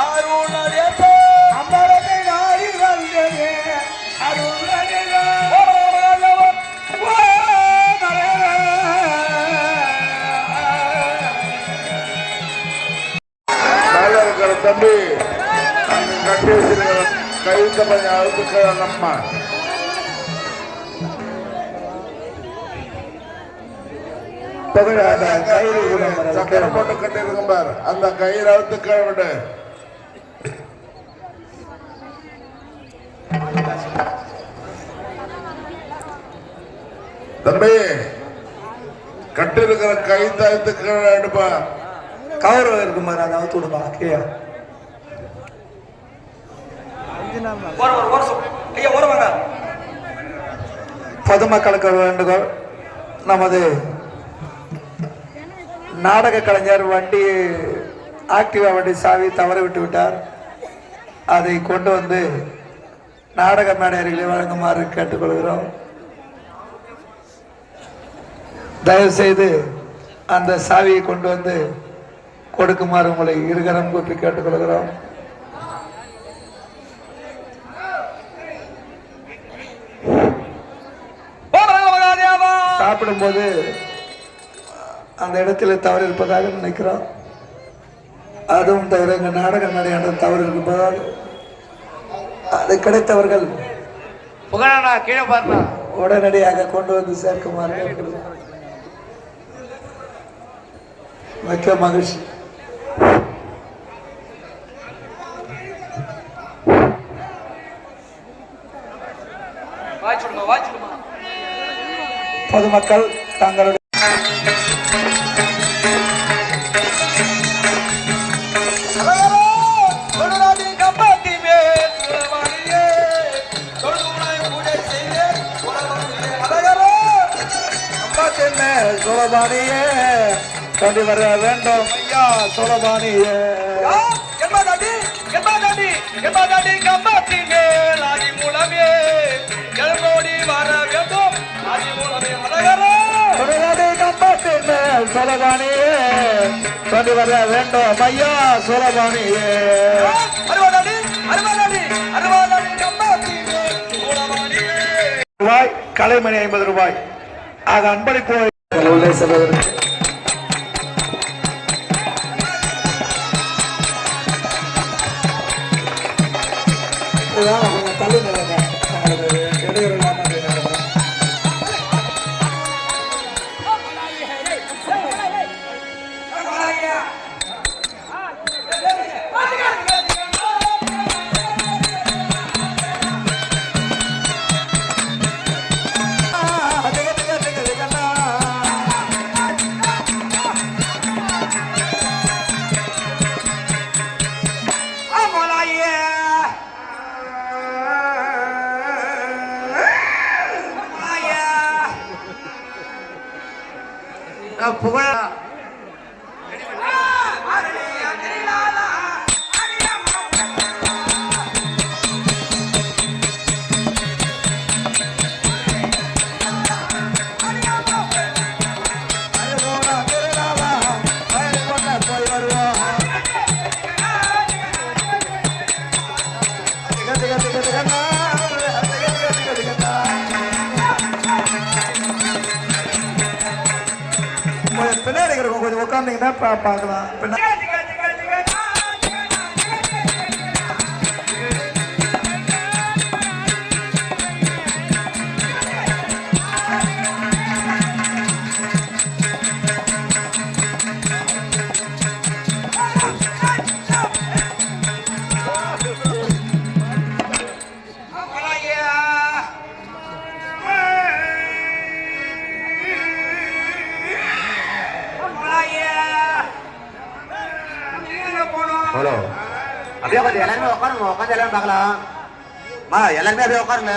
அருளதே அமரத்தை நாடி தம்பி கட்டி வச்சிருக்கிற கயிறு போட்டு கட்டி இருக்கும் பாரு. அந்த கயிறு அழுத்துக்கிழ விட. தம்பி கட்டி இருக்கிற கயிறு அழுத்துக்க எடுப்பா. கௌரவம் இருக்கு மாதிரி அதை அவுத்து ஓர வாங்க. பொதுமக்களுக்கு வேண்டுகோள் நமது நாடக கலைஞர் வண்டி ஆக்டிவா வண்டி சாவி தவற விட்டு விட்டார். அதை கொண்டு வந்து நாடக மேடையர்களை வழங்குமாறு கேட்டுக்கொள்கிறோம். தயவுசெய்து அந்த சாவியை கொண்டு வந்து கொடுக்குமாறு உங்களை இருகரம் கூப்பி கேட்டுக்கொள்கிறோம். சாப்பிடும்போது அந்த இடத்துல தவறு இருப்பதாக நினைக்கிறோம். அதுவும் தவிர எங்கள் நாடக மேடையான தவறு இருப்பதாக அது கிடைத்தவர்கள் புகழண்ணா கீழே பாருண்ணா உடனடியாக கொண்டு வந்து சேர்க்குமாறு. மிக்க மகிழ்ச்சி. பொதுமக்கள் தங்களுடைய சோழபாணியே. கொண்டு வர வேண்டும் ஐயா சோழபாணியே. சுடுகாடு கம்பத்தின் மேல் சோழபாணியே. கொண்டு வர வேண்டும் ஐயா சோழபாணியே. ரூபாய் கலைமணி ஐம்பது ரூபாய். ஆக அன்பளிப்பு घालवलंय सगळं. உட்காந்தீங்கன்னா பா- பார்க்கலாம். அப்படியே எல்லாருமே உட்காருங்க உட்காந்து எல்லாரும் பார்க்கலாம். மா எல்லாருமே அப்படியே உட்காருங்க.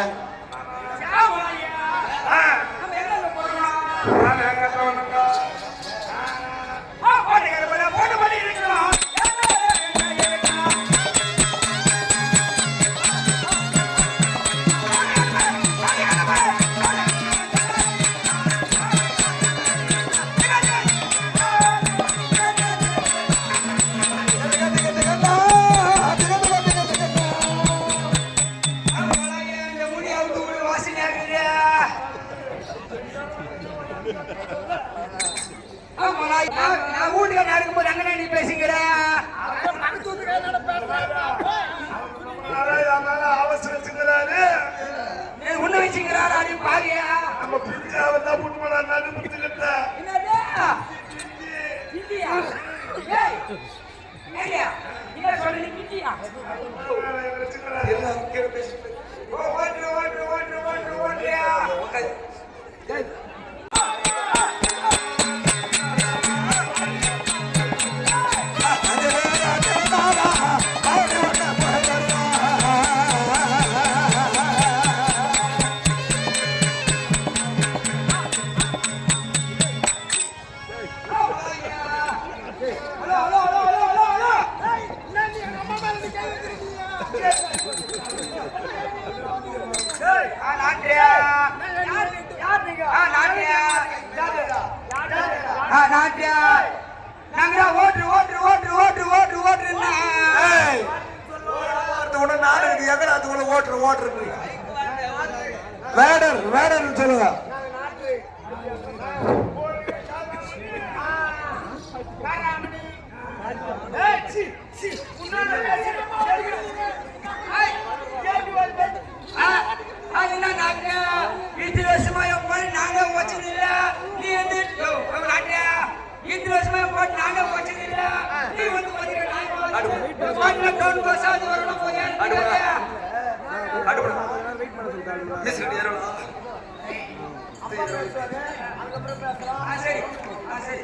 நான் வீட்டுக்கு நடக்கும்போது அங்கே நீ பேசிக்கிற உன்ன வச்சுக்கிறாரா நீ பாரியா நம்ம பிரிஞ்சு அவர் தான் புட்டு பண்ணா நான் புரிஞ்சுக்கிட்ட என்னையா நீங்க சொல்றீங்க கிட்டியா எல்லாம் கேட்டு பேசி ஓ ஓடுற ஓடுற ஓடுற ஓடுற ஓடுறியா நாங்க ஓட்டு ஓட்டு ஓட்டு ஓட்டு ஓட்டு ஓட்டுன்னா உடனே இருக்கு எங்கடா அது உள்ள ஓட்டுரு வேடர் வேடர் சொல்லுங்க போய் நாங்க வச்சதில்ல நீ வந்து வந்து டவுன் பஸ் அது வரணும் போய் ஆ சரி. சரி.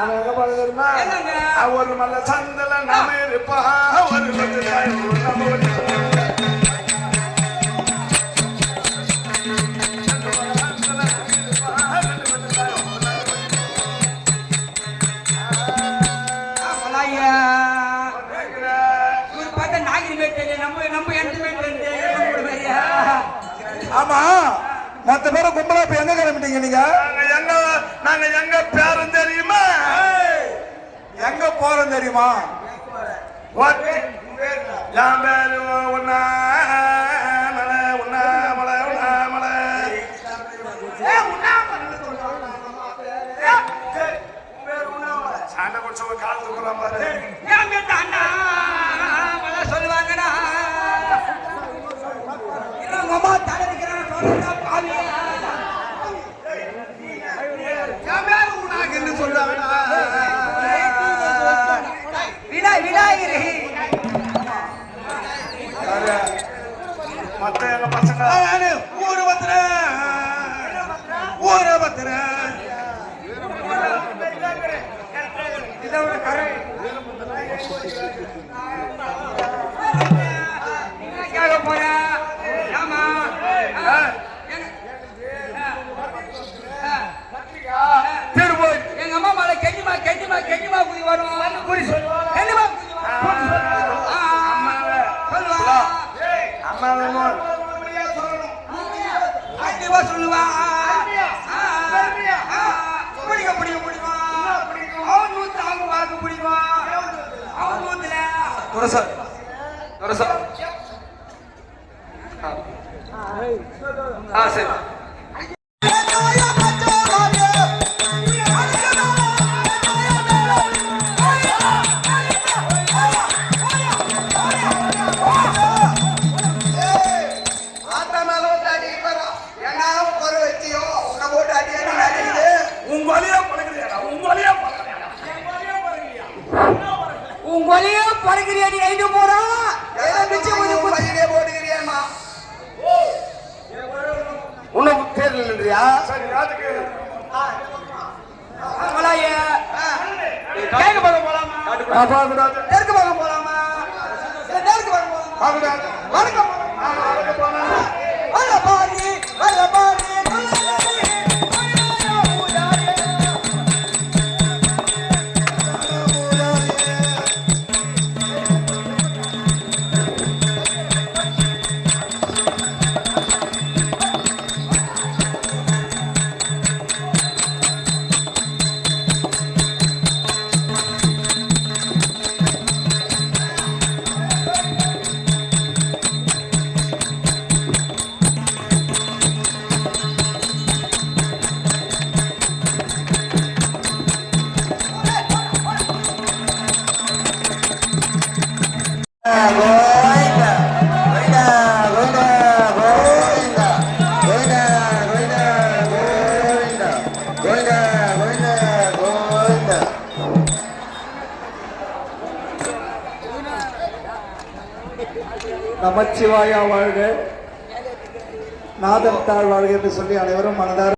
அவன் எங்க போறது தெரியுமா? ஒரு மல்ல சந்தல நாம இருப்பா. ஒரு? ஆமா. மத்த பேரை கும்பலா இப்ப எங்க கிளம்பிட்டீங்க நீங்க? நாங்க எங்க நாங்க எங்க பேரும் தெரியுமா? எங்க போறோம் தெரியுமா? என் பேரு உண்ணா மலை உண்ணா மலை உண்ணா மலை. சண்டை குடிச்சவங்க கால் தூக்கலாம் பாரு. சொல்லுவாங்கடா. அம்மா தலை ஊரு பத்திரன் ஊரை பத்திரன் இதோட merasa merasa ah. Ah sih உங்களையே பறக்கிறியா நீ? ஐந்து போறா ஏதோ மிச்சம் கொஞ்சம் குத்தி- உன்னை பேர்ல இல்லையா சரி கேட்க போலாமா நமச்சிவாயா வாழ்க. நாதம் தாழ் வாழ்க என்று சொல்லி அனைவரும் மனதார